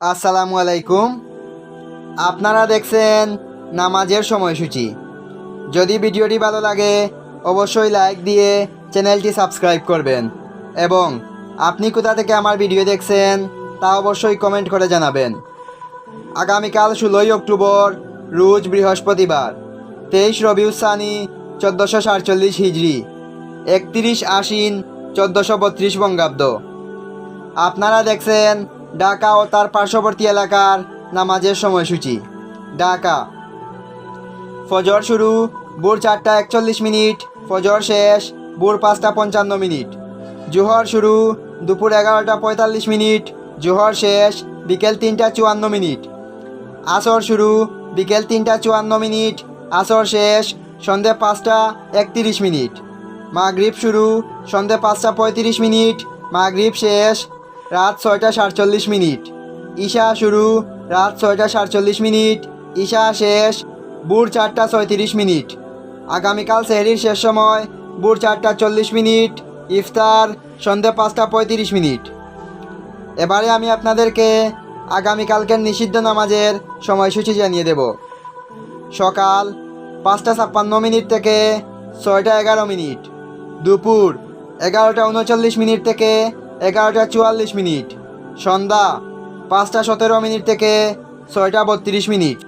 আসসালামু আলাইকুম। আপনারা দেখছেন নামাজের সময়সূচি। যদি ভিডিওটি ভালো লাগে, অবশ্যই লাইক দিয়ে চ্যানেলটি সাবস্ক্রাইব করবেন। এবং আপনি কোথা থেকে আমার ভিডিও দেখছেন, তা অবশ্যই কমেন্ট করে জানাবেন। আগামীকাল ষোলোই অক্টোবর, রোজ বৃহস্পতিবার, তেইশ রবিউসানি চোদ্দোশো সাতচল্লিশ হিজড়ি একত্রিশ আশ্বিন, চোদ্দোশো বত্রিশ বঙ্গাব্দ। আপনারা দেখছেন ঢাকা ও তার পার্শ্ববর্তী এলাকার নামাজের সময়সূচি। ঢাকা। ফজর শুরু, ভোর চারটা একচল্লিশ মিনিট, ফজর শেষ, ভোর পাঁচটা পঞ্চান্ন মিনিট। জোহর শুরু, দুপুর এগারোটা পঁয়তাল্লিশ মিনিট, জোহর শেষ, বিকেল তিনটা চুয়ান্ন মিনিট। আসর শুরু, বিকেল তিনটা চুয়ান্ন মিনিট, আসর শেষ, সন্ধে পাঁচটা একত্রিশ মিনিট। মাগরিব শুরু, সন্ধে পাঁচটা পঁয়ত্রিশ মিনিট, মাগরিব শেষ রাত ছয়টা সাতচল্লিশ মিনিট। ঈশা শুরু, রাত ছয়টা সাতচল্লিশ মিনিট, ঈশা শেষ, ভোর চারটা ছয়ত্রিশ মিনিট। আগামীকাল সেহরির শেষ সময়, ভোর চারটা চল্লিশ মিনিট, ইফতার, সন্ধে পাঁচটা পঁয়ত্রিশ মিনিট। এবারে আমি আপনাদেরকে আগামীকালকের নিষিদ্ধ নামাজের সময়সূচি জানিয়ে দেব। সকাল পাঁচটা ছাপ্পান্ন মিনিট থেকে ছয়টা এগারো মিনিট। দুপুর এগারোটা উনচল্লিশ মিনিট থেকে এগারোটা চুয়াল্লিশ মিনিট। সন্ধ্যা পাঁচটা সতেরো মিনিট থেকে ছয়টা বত্রিশ মিনিট।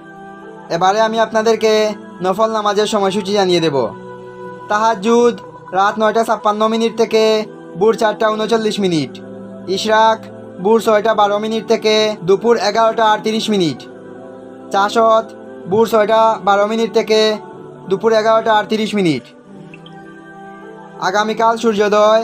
এবারে আমি আপনাদেরকে নফল নামাজের সময়সূচি জানিয়ে দেব। তাহাজুদ রাত নয়টা ছাপ্পান্ন মিনিট থেকে ভোর চারটা উনচল্লিশ মিনিট। ইশরাক ভোর ছয়টা বারো মিনিট থেকে দুপুর এগারোটা আটত্রিশ মিনিট। চাষত ভোর ছয়টা বারো মিনিট থেকে দুপুর এগারোটা আটত্রিশ মিনিট। আগামীকাল সূর্যোদয়